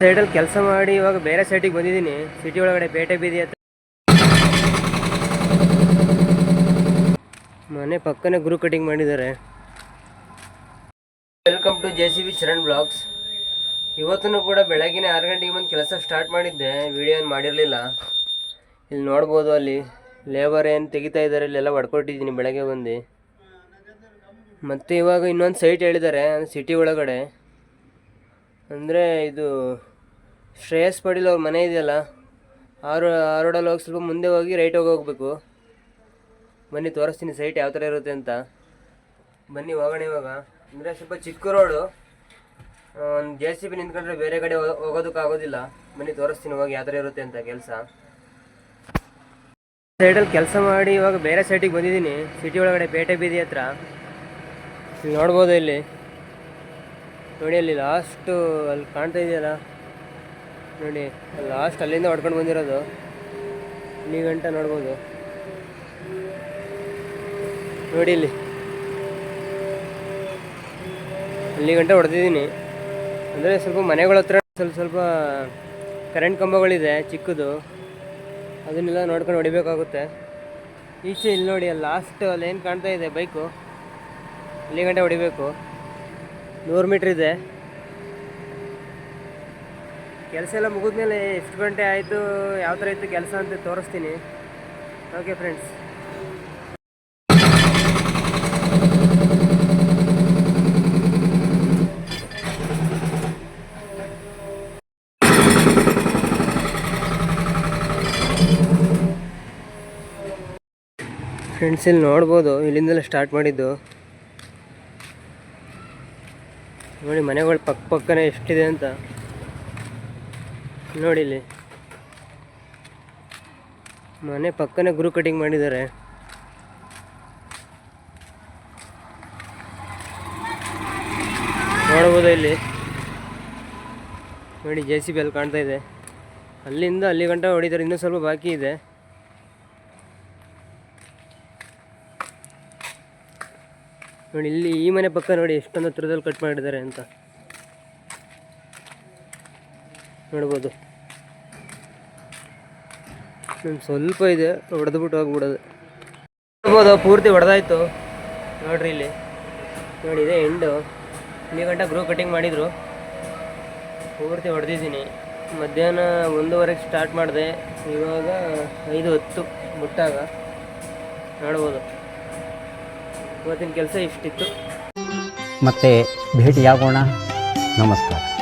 ಸೈಡಲ್ಲಿ ಕೆಲಸ ಮಾಡಿ ಇವಾಗ ಬೇರೆ ಸೈಟಿಗೆ ಬಂದಿದ್ದೀನಿ. ಸಿಟಿ ಒಳಗಡೆ ಪೇಟೆ ಬೀದಿ ಹತ್ರ. ಮನೆ ಪಕ್ಕನೇ ಗುರು ಕಟಿಂಗ್ ಮಾಡಿದ್ದಾರೆ. Welcome to J C B Charan blogs ಇವತ್ತೂ ಕೂಡ ಬೆಳಗಿನ ಆರು ಗಂಟೆಗೆ ಬಂದು ಕೆಲಸ ಸ್ಟಾರ್ಟ್ ಮಾಡಿದ್ದೆ. ವಿಡಿಯೋ ಏನು ಮಾಡಿರಲಿಲ್ಲ. ಇಲ್ಲಿ ನೋಡ್ಬೋದು ಅಲ್ಲಿ. ಲೇಬರ್ ಏನು ತೆಗಿತಾ ಇದ್ದಾರೆ, ಇಲ್ಲೆಲ್ಲ ಹೊಡ್ಕೊಟ್ಟಿದ್ದೀನಿ ಬೆಳಗ್ಗೆ ಬಂದು. ಮತ್ತು ಇವಾಗ ಇನ್ನೊಂದು ಸೈಟ್ ಹೇಳಿದ್ದಾರೆ ಸಿಟಿ ಒಳಗಡೆ. ಅಂದರೆ ಇದು ಶ್ರೇಯಸ್ ಪಡೀಲ್ ಅವ್ರ ಮನೆ ಇದೆಯಲ್ಲ ಆ ರೋ ಆ ರೋಡಲ್ಲಿ ಹೋಗಿ ಸ್ವಲ್ಪ ಮುಂದೆ ಹೋಗಿ ರೈಟ್ ಹೋಗಿ ಹೋಗಬೇಕು. ಬನ್ನಿ, ತೋರಿಸ್ತೀನಿ ಸೈಟ್ ಯಾವ ಥರ ಇರುತ್ತೆ ಅಂತ. ಬನ್ನಿ, ಹೋಗೋಣ ಇವಾಗ. ಅಂದರೆ ಸ್ವಲ್ಪ ಚಿಕ್ಕ ರೋಡು ಒಂದು ಜೆ ಸಿ ಬಿ ನಿಂತ್ಕೊಂಡ್ರೆ ಬೇರೆ ಕಡೆ ಹೋಗೋದಕ್ಕೆ ಹೋಗೋದಕ್ಕಾಗೋದಿಲ್ಲ ಬನ್ನಿ, ತೋರಿಸ್ತೀನಿ ಹೋಗಿ ಯಾವ ಥರ ಇರುತ್ತೆ ಅಂತ ಕೆಲಸ. ಸೈಡಲ್ಲಿ ಕೆಲಸ ಮಾಡಿ ಇವಾಗ ಬೇರೆ ಸೈಟಿಗೆ ಬಂದಿದ್ದೀನಿ. ಸಿಟಿ ಒಳಗಡೆ ಪೇಟೆ ಬೀದಿ ಹತ್ರ. ನೋಡ್ಬೋದು ಇಲ್ಲಿ. ನೋಡಿ, ಅಲ್ಲಿ ಲಾಸ್ಟು ಅಲ್ಲಿ ಕಾಣ್ತಾ ಇದೆಯಲ್ಲ? ನೋಡಿ ಲಾಸ್ಟ್ ಅಲ್ಲಿಂದ ಹೊಡ್ಕೊಂಡು ಬಂದಿರೋದು. ಇಲ್ಲಿ ಗಂಟ ನೋಡ್ಬೋದು? ನೋಡಿ ಇಲ್ಲಿ. ಅಲ್ಲಿ ಗಂಟೆ ಹೊಡೆದಿದ್ದೀನಿ. ಅಂದರೆ ಸ್ವಲ್ಪ ಮನೆಗಳ ಹತ್ರ ಸ್ವಲ್ಪ ಸ್ವಲ್ಪ ಕರೆಂಟ್ ಕಂಬಗಳಿದೆ, ಚಿಕ್ಕದು. ಅದನ್ನೆಲ್ಲ ನೋಡ್ಕೊಂಡು ಹೊಡಿಬೇಕಾಗುತ್ತೆ. ಈಚೆ ಇಲ್ಲಿ ನೋಡಿ, ಅಲ್ಲಿ ಲಾಸ್ಟ್ ಅಲ್ಲಿ ಏನು ಕಾಣ್ತಾ ಇದೆ ಬೈಕು ಅಲ್ಲಿ ಗಂಟೆ ಹೊಡಿಬೇಕು. ನೂರು ಮೀಟ್ರ್ ಇದೆ. ಕೆಲಸ ಎಲ್ಲ ಮುಗಿದ್ಮೇಲೆ ಎಷ್ಟು ಗಂಟೆ ಆಯಿತು, ಯಾವ ಥರ ಇತ್ತು ಕೆಲಸ ಅಂತ ತೋರಿಸ್ತೀನಿ. ಓಕೆ ಫ್ರೆಂಡ್ಸ್ ಫ್ರೆಂಡ್ಸ್ ಇಲ್ಲಿ ನೋಡ್ಬೋದು, ಇಲ್ಲಿಂದಲೇ ಸ್ಟಾರ್ಟ್ ಮಾಡಿದ್ದು. ನೋಡಿ, ಮನೆಗಳು ಪಕ್ಕ ಪಕ್ಕನೆ ಎಷ್ಟಿದೆ ಅಂತ. ನೋಡಿ ಇಲ್ಲಿ. ಮನೆ ಪಕ್ಕನೇ ಗುರು ಕಟಿಂಗ್ ಮಾಡಿದ್ದಾರೆ. ನೋಡ್ಬೋದು ಇಲ್ಲಿ. ನೋಡಿ ಜೆ ಸಿ ಬಿ ಅಲ್ಲಿ ಕಾಣ್ತಾ ಇದೆ. ಅಲ್ಲಿಂದ ಅಲ್ಲಿ ಗಂಟ ಹೊಡಿತಾರೆ, ಇನ್ನೂ ಸ್ವಲ್ಪ ಬಾಕಿ ಇದೆ. ನೋಡಿ, ಇಲ್ಲಿ ಈ ಮನೆ ಪಕ್ಕ ನೋಡಿ ಎಷ್ಟೊಂದು ಹತ್ರದಲ್ಲಿ ಕಟ್ ಮಾಡಿದ್ದಾರೆ ಅಂತ. ನೋಡ್ಬೋದು. ಒಂದು ಸ್ವಲ್ಪ ಇದೆ ಹೊಡೆದ್ಬಿಟ್ಟು ಹೋಗ್ಬಿಡೋದು. ನೋಡ್ಬೋದು, ಪೂರ್ತಿ ಹೊಡೆದಾಯ್ತು ನೋಡ್ರಿ ಇಲ್ಲಿ. ನೋಡಿ, ಇದೆ ಎಂಡು ಇಲ್ಲಿ ಗಂಟ ಗ್ರೂ ಕಟಿಂಗ್ ಮಾಡಿದರು. ಪೂರ್ತಿ ಹೊಡೆದಿದ್ದೀನಿ ಮಧ್ಯಾಹ್ನ ಒಂದೂವರೆಗೆ ಸ್ಟಾರ್ಟ್ ಮಾಡಿದೆ. ಇವಾಗ ಐದು ಹತ್ತು ಬಿಟ್ಟಾಗ ನೋಡ್ಬೋದು. ಇವತ್ತಿನ ಕೆಲಸ ಇಷ್ಟಿತ್ತು. ಮತ್ತೆ ಭೇಟಿಯಾಗೋಣ. ನಮಸ್ಕಾರ.